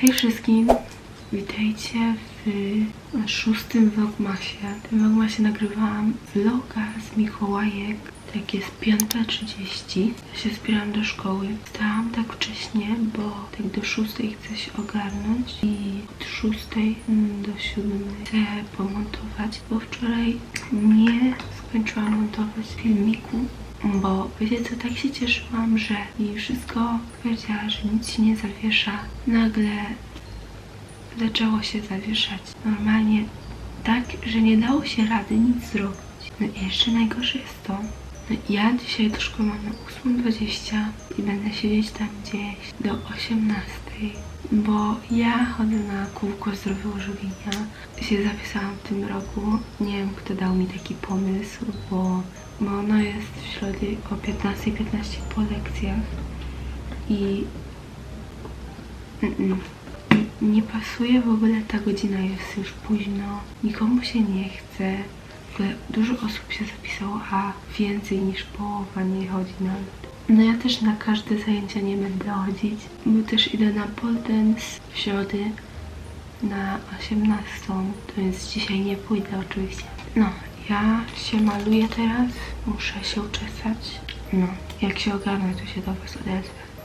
Hej wszystkim, witajcie w szóstym vlogmasie. W tym vlogmasie nagrywałam vloga z Mikołajek, tak jest 5.30. Ja się zbieram do szkoły. Wstałam tak wcześnie, bo tak do 6 chcę się ogarnąć i od 6 do 7 chcę pomontować, bo wczoraj nie skończyłam montować filmiku. Bo wiecie co, tak się cieszyłam, że mi wszystko powiedziała, że nic się nie zawiesza. Nagle zaczęło się zawieszać. Normalnie tak, że nie dało się rady nic zrobić. No i jeszcze najgorsze jest to, ja dzisiaj do szkoły mam na 8.20 i będę siedzieć tam gdzieś do 18.00, bo ja chodzę na kółko zdrowego żywienia. Się zapisałam w tym roku. Nie wiem, kto dał mi taki pomysł, bo, bo ono jest w środę o 15.15 15 po lekcjach i Mm-mm. Nie pasuje w ogóle ta godzina, jest już późno, nikomu się nie chce. Ogóle dużo osób się zapisało, a więcej niż połowa nie chodzi nawet. No ja też na każde zajęcia nie będę chodzić, bo też idę na pole dance w środę na 18, to więc dzisiaj nie pójdę oczywiście. No, ja się maluję teraz, muszę się uczesać. No, jak się ogarnę, to się do Was odezwę.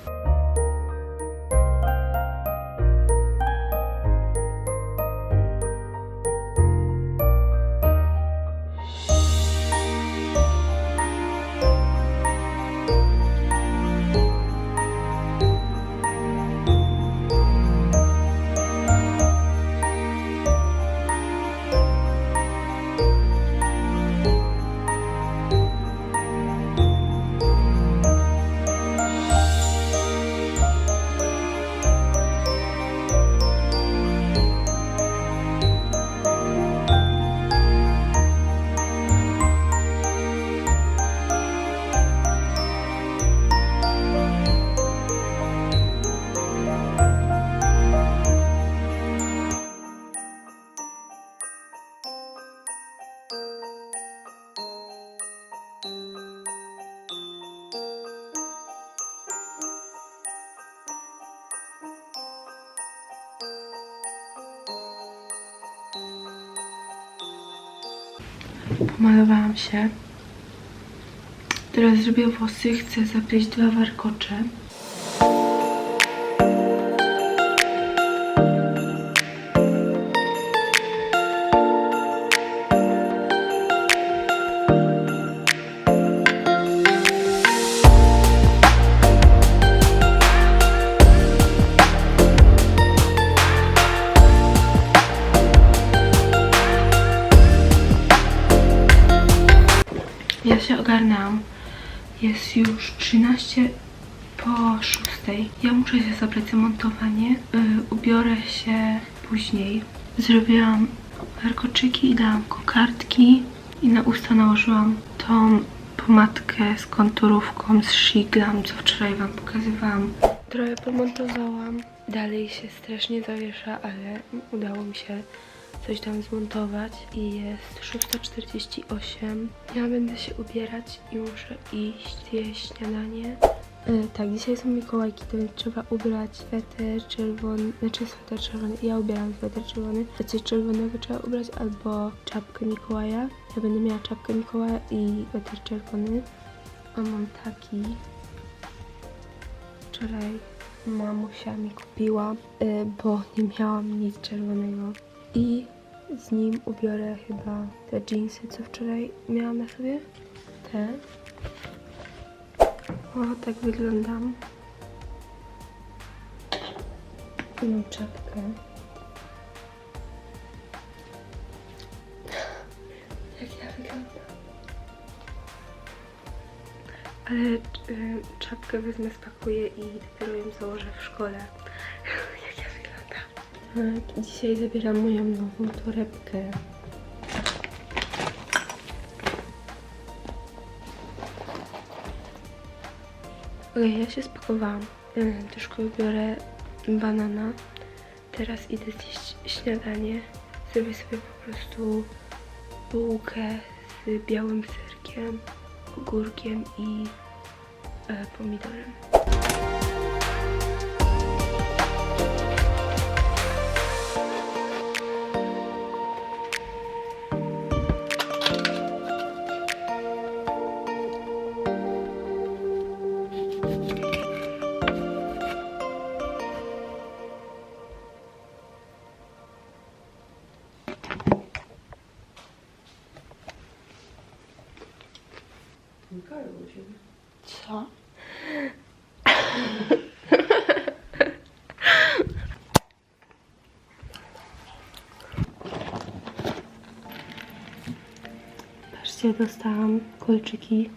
Pomalowałam się. Teraz zrobię włosy. Chcę zapleć dwa warkocze. Ja się ogarnęłam. Jest już 13 po 6. Ja muszę się zabrać za montowanie. Yy, ubiorę się później. Zrobiłam warkoczyki i dałam kokardki. I na usta nałożyłam tą pomadkę z konturówką z Shiglam, co wczoraj wam pokazywałam. Trochę pomontowałam. Dalej się strasznie zawiesza, ale udało mi się coś tam zmontować i jest 6.48. Ja będę się ubierać i muszę iść zjeść śniadanie. E, tak, dzisiaj są Mikołajki, to więc trzeba ubrać sweter czerwony, znaczy sweter czerwony, ja ubieram sweter czerwony, a coś czerwonego trzeba ubrać albo czapkę Mikołaja. Ja będę miała czapkę Mikołaja i sweter czerwony, a mam taki. Wczoraj mamusia mi kupiła, y, bo nie miałam nic czerwonego. I z nim ubiorę chyba te jeansy, co wczoraj miałam na sobie. Te. O, tak wyglądam. I mam czapkę. Jak ja wyglądam. Ale y, czapkę wezmę, spakuję i dopiero ją założę w szkole. Dzisiaj zabieram moją nową torebkę. Okej, ja się spakowałam. Do szkoły biorę banana. Teraz idę zjeść śniadanie. Zrobię sobie po prostu bułkę z białym serkiem ogórkiem i e, pomidorem. Co? Patrzcie, dostałam kolczyki.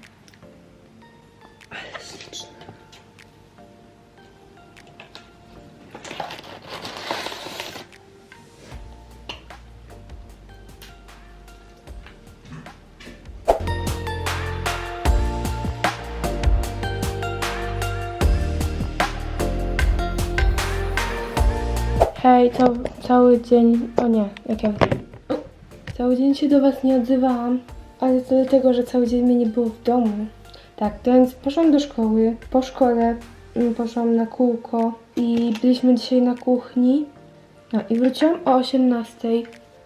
Hej, cały, cały dzień. O nie, jak ja. Cały dzień się do Was nie odzywałam, ale to dlatego, że cały dzień mnie nie było w domu. Tak, więc poszłam do szkoły. Po szkole mm, poszłam na kółko i byliśmy dzisiaj na kuchni. No i wróciłam o 18.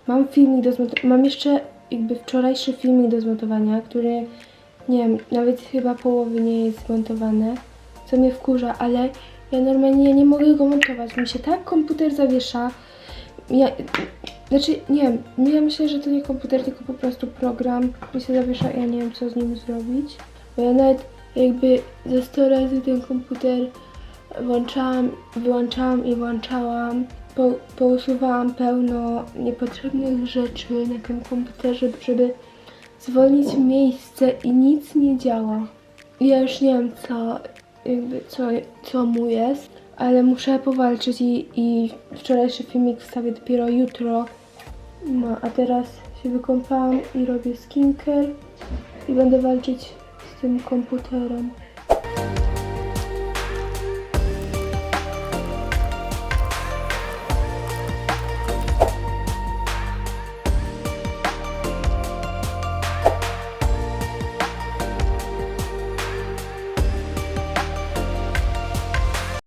Mam filmik do zmontowania. Mam jeszcze jakby wczorajszy filmik do zmontowania, który nie wiem, nawet chyba połowy nie jest zmontowane, co mnie wkurza, ale ja normalnie nie mogę go montować. Mi się tak komputer zawiesza. Ja, znaczy, nie wiem, ja myślę, że to nie komputer, tylko po prostu program mi się zawiesza i ja nie wiem, co z nim zrobić. Bo ja nawet jakby ze 100 razy ten komputer włączałam, wyłączałam i włączałam. Po, pousuwałam pełno niepotrzebnych rzeczy na tym komputerze, żeby zwolnić miejsce i nic nie działa. Ja już nie wiem, co, jakby, co, co mu jest, ale muszę powalczyć i, i wczorajszy filmik wstawię dopiero jutro. No, a teraz się wykąpałam i robię skincare i będę walczyć z tym komputerem.